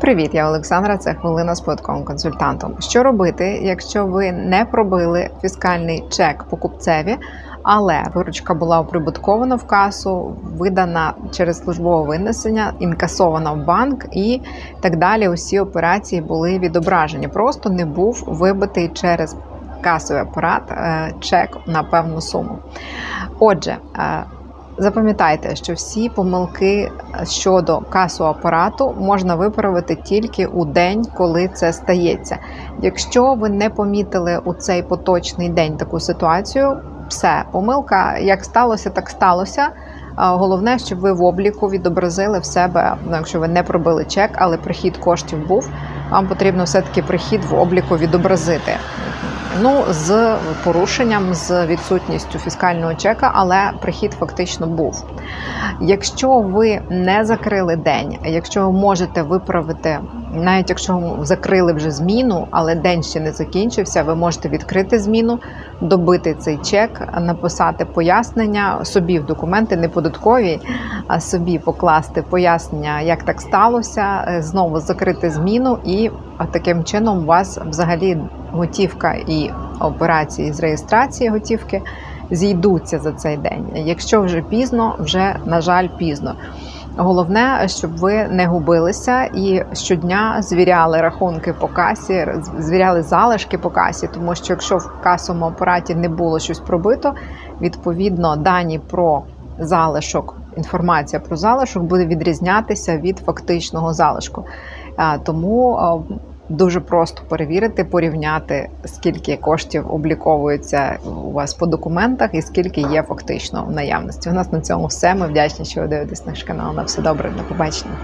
Привіт, я Олександра. Це хвилина з податковим консультантом. Що робити, якщо ви не пробили фіскальний чек покупцеві, але виручка була оприбуткована в касу, видана через службове винесення, інкасована в банк і так далі. Усі операції були відображені. Просто не був вибитий через касовий апарат е, чек на певну суму. Отже. Запам'ятайте, що всі помилки щодо касового апарату можна виправити тільки у день, коли це стається. Якщо ви не помітили у цей поточний день таку ситуацію, все, помилка як сталося, так сталося. Головне, щоб ви в обліку відобразили в себе, ну, якщо ви не пробили чек, але прихід коштів був, вам потрібно все-таки прихід в обліку відобразити. Ну, з порушенням, з відсутністю фіскального чека, але прихід фактично був. Якщо ви не закрили день, якщо ви можете виправити, навіть якщо закрили вже зміну, але день ще не закінчився, ви можете відкрити зміну, добити цей чек, написати пояснення собі в документи, не податкові, а собі покласти пояснення, як так сталося, е, знову закрити зміну, і таким чином у вас взагалі готівка і операції з реєстрації готівки зійдуться за цей день. Якщо вже пізно, вже на жаль, пізно. Головне, щоб ви не губилися і щодня звіряли рахунки по касі, звіряли залишки по касі, тому що якщо в касовому апараті не було щось пробито, відповідно дані про залишок, інформація про залишок буде відрізнятися від фактичного залишку. Тому дуже просто перевірити, порівняти, скільки коштів обліковується у вас по документах і скільки є фактично в наявності. У нас на цьому все. Ми вдячні, що ви дивитесь наш канал. На все добре, до побачення.